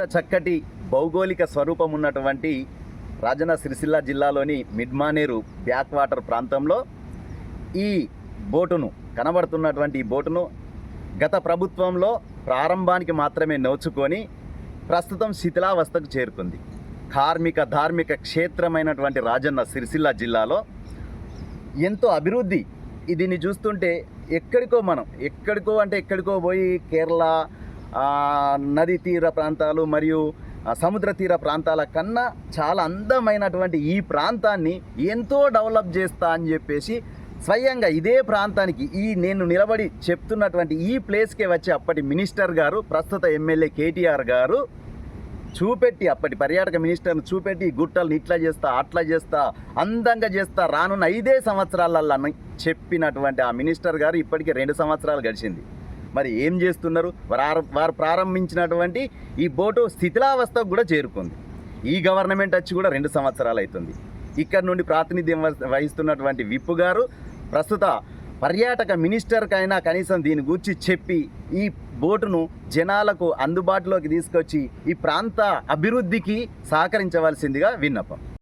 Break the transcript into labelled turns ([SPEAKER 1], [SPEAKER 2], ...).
[SPEAKER 1] ఇంత చక్కటి భౌగోళిక స్వరూపం ఉన్నటువంటి రాజన్న సిరిసిల్ల జిల్లాలోని మిడ్మానేరు బ్యాక్ వాటర్ ప్రాంతంలో ఈ బోటును కనబడుతున్నటువంటి ఈ బోటును గత ప్రభుత్వంలో ప్రారంభానికి మాత్రమే నోచుకొని ప్రస్తుతం శిథిలావస్థకు చేరుకుంది. కార్మిక ధార్మిక క్షేత్రమైనటువంటి రాజన్న సిరిసిల్ల జిల్లాలో ఎంతో అభివృద్ధి. దీన్ని చూస్తుంటే ఎక్కడికో మనం ఎక్కడికో అంటే ఎక్కడికో పోయి కేరళ నది తీర ప్రాంతాలు మరియు సముద్ర తీర ప్రాంతాల కన్నా చాలా అందమైనటువంటి ఈ ప్రాంతాన్ని ఎంతో డెవలప్ చేస్తా అని చెప్పేసి స్వయంగా ఇదే ప్రాంతానికి ఈ నేను నిలబడి చెప్తున్నటువంటి ఈ ప్లేస్కే వచ్చే అప్పటి మినిస్టర్ గారు ప్రస్తుత ఎమ్మెల్యే కేటీఆర్ గారు చూపెట్టి అప్పటి పర్యాటక మినిస్టర్ని చూపెట్టి గుట్టలను ఇట్లా చేస్తా అట్లా చేస్తా అందంగా చేస్తా రానున్న ఐదే సంవత్సరాలలో చెప్పినటువంటి ఆ మినిస్టర్ గారు ఇప్పటికే రెండు సంవత్సరాలు గడిచింది. మరి ఏం చేస్తున్నారు? వారు వారు ప్రారంభించినటువంటి ఈ బోటు స్థితిలావస్థకు కూడా చేరుకుంది. ఈ గవర్నమెంట్ వచ్చి కూడా రెండు సంవత్సరాలు అవుతుంది. ఇక్కడ నుండి ప్రాతినిధ్యం వహిస్తున్నటువంటి విప్పు గారు ప్రస్తుత పర్యాటక మినిస్టర్కైనా కనీసం దీని గురించి చెప్పి ఈ బోటును జనాలకు అందుబాటులోకి తీసుకొచ్చి ఈ ప్రాంత అభివృద్ధికి సహకరించవలసిందిగా విన్నపం.